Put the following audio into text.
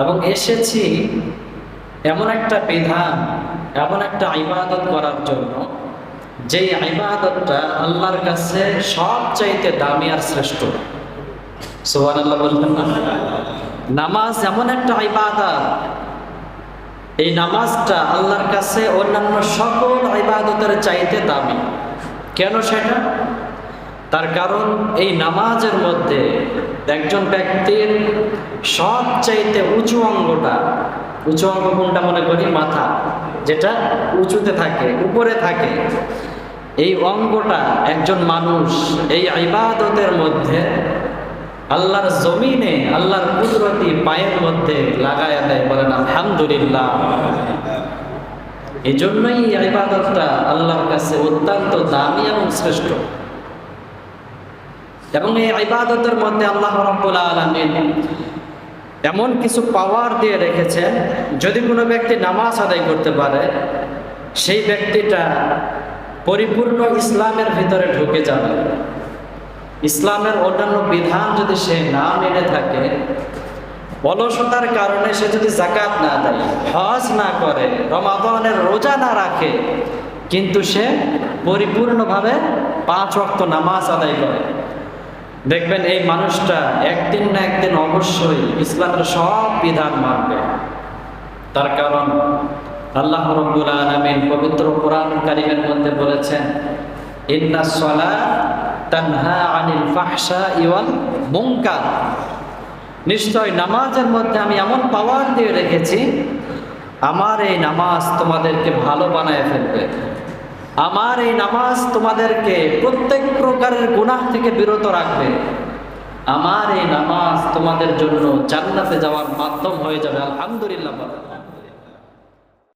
এবং এসেছি এমন একটা বিধান, এমন একটা ইবাদত করার জন্য, যেই ইবাদতটা আল্লাহর কাছে সবচাইতে দামি আর শ্রেষ্ঠ। সোহান আল্লাহ বলবেন না? নামাজ এমন একটা ইবাদত। এই নামাজটা আল্লাহর কাছে অন্যান্য সকল ইবাদতের চাইতে দামি। কেন সেটা? তার কারণ এই নামাজের মধ্যে একজন ব্যক্তির সবচাইতে উঁচু অঙ্গটা, উঁচু অঙ্গ কোনটা মনে করি? মাথা, যেটা উঁচুতে থাকে, উপরে থাকে। এই অঙ্গটা একজন মানুষ এই ইবাদতের মধ্যে আল্লাহর জমিনে, আল্লাহর কুদরতি পায়ের মধ্যে লাগায় দেয়, বলেন আলহামদুলিল্লাহ। এই জন্যই ইবাদতটা আল্লাহর কাছে অত্যন্ত দামি এবং শ্রেষ্ঠ। এবং এই ইবাদতের মধ্যে আল্লাহ রাব্বুল আলামিন এমন কিছু পাওয়ার দিয়ে রেখেছেন, যদি কোনো ব্যক্তি নামাজ আদায় করতে পারে, সেই ব্যক্তিটা পরিপূর্ণ ইসলামের ভিতরে ঢুকে যাবে। ইসলামের অন্যান্য বিধান যদি সে না মেনে থাকে, অলসতার কারণে সে যদি জাকাত না দেয়, হজ না করে, রমাদানের রোজা না রাখে, কিন্তু সে পরিপূর্ণভাবে পাঁচ ওয়াক্ত নামাজ আদায় করে। দেখবেন এই মানুষটা একদিন না একদিন অবশ্যই ইসলামের সব বিধান মানবে। তার কারণ আল্লাহ রব্বুল আলামিন পবিত্র কোরআন কারিমের মধ্যে বলেছেন, ইন্না সলা তানহা আনিল নিশ্চয় নামাজের মধ্যে আমি এমন পাওয়ার দিয়ে রেখেছি, আমার এই নামাজ তোমাদেরকে ভালো বানায় ফেলবে। আমার এই নামাজ তোমাদেরকে প্রত্যেক প্রকারের গুনাহ থেকে বিরত রাখবে আমার এই নামাজ তোমাদের জন্য জান্নাতে যাওয়ার মাধ্যম হয়ে যাবে, আলহামদুলিল্লাহ।